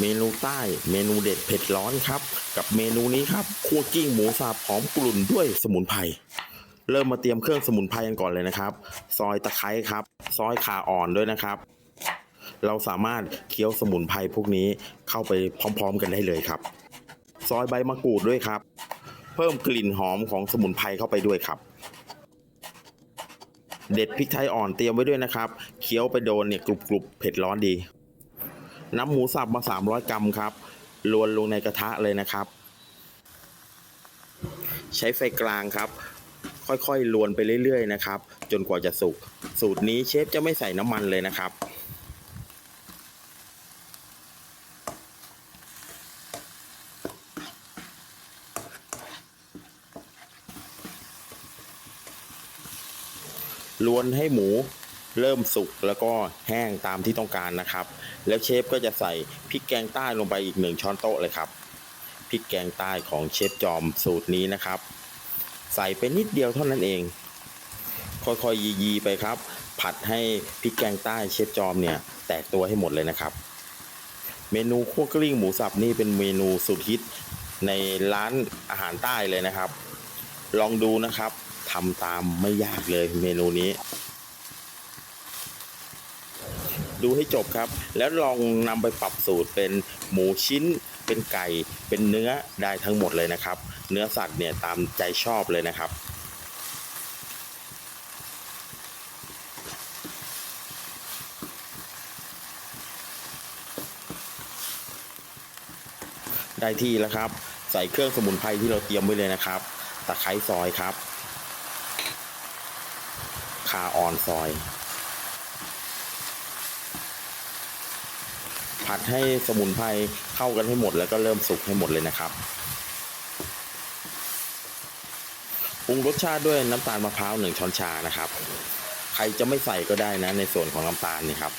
เมนูใต้เมนูเด็ดเผ็ดร้อนครับ กับเมนูนี้ครับคั่วกิ้งหมูสับหอมกลุ่นด้วยสมุนไพรเริ่มมาเตรียมเครื่องสมุนไพรกันก่อนเลยนะครับ ซอยตะไคร้ครับ ซอยข่าอ่อนด้วยนะครับ เราสามารถเคี้ยวสมุนไพรพวกนี้เข้าไปพร้อม ๆ กันได้เลยครับ ซอยใบมะกรูดด้วยครับ เพิ่มกลิ่นหอมของสมุนไพรเข้าไปด้วยครับ เด็ดพริกไทยอ่อนเตรียมไว้ด้วยนะครับ เคี้ยวไปโดนเนี่ยกรุบๆเผ็ดร้อนดี น้ำหมูสับมา 300 กรัมครับลวนลงในกระทะเลยนะครับ ใช้ไฟกลางครับ ค่อยๆลวนไปเรื่อยๆนะครับ จนกว่าจะสุก สูตรนี้เชฟจะไม่ใส่น้ำมันเลยนะครับลวนให้หมู เริ่มสุกแล้วก็แห้งตามที่ต้องการนะครับ แล้วเชฟก็จะใส่พริกแกงใต้ลงไปอีกหนึ่งช้อนโต๊ะเลยครับพริกแกงใต้ของเชฟจอมสูตรนี้นะครับ ใส่ไปนิดเดียวเท่านั้นเอง ค่อยๆยีๆไปครับ ผัดให้พริกแกงใต้เชฟจอมเนี่ย แตกตัวให้หมดเลยนะครับ เมนูคั่วกลิ้งหมูสับนี่เป็นเมนูสุดฮิตในร้านอาหารใต้เลยนะครับ ลองดูนะครับทำตามไม่ยากเลยเมนูนี้ ดูให้จบครับ แล้วลองนำไปปรับสูตรเป็นหมูชิ้น เป็นไก่ เป็นเนื้อได้ทั้งหมดเลยนะครับ เนื้อสัตว์เนี่ยตามใจชอบเลยนะครับได้ที่แล้วครับ ใส่เครื่องสมุนไพรที่เราเตรียมไว้เลยนะครับ ตะไคร้ซอยครับขาอ่อนซอย ผัดให้สมุนไพรเข้ากันให้หมดแล้วก็เริ่มสุกให้หมดเลยนะครับปรุงรสชาติด้วยน้ำตาลมะพร้าวหนึ่งช้อนชานะครับ ใครจะไม่ใส่ก็ได้นะในส่วนของน้ำตาลนี่ครับ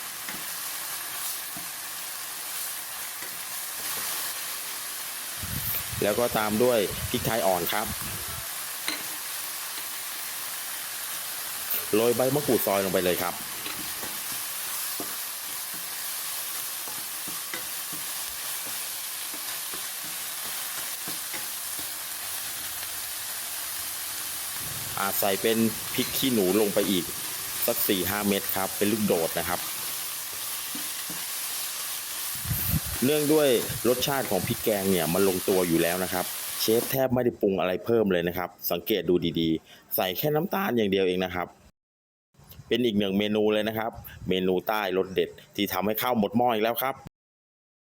แล้วก็ตามด้วยพริกไทยอ่อนครับโรยใบมะกรูดซอยลงไปเลยครับ ใส่เป็นพริกขี้หนูลงไปอีกสักสี่ห้าเม็ดครับ เป็นลูกโดดนะครับ เนื่องด้วยรสชาติของพริกแกงเนี่ยมันลงตัวอยู่แล้วนะครับ เชฟแทบไม่ได้ปรุงอะไรเพิ่มเลยนะครับ สังเกตดูดีๆ ใส่แค่น้ำตาลอย่างเดียวเองนะครับ เป็นอีกหนึ่งเมนูเลยนะครับ เมนูใต้รสเด็ดที่ทำให้ข้าวหมดหม้ออีกแล้วครับ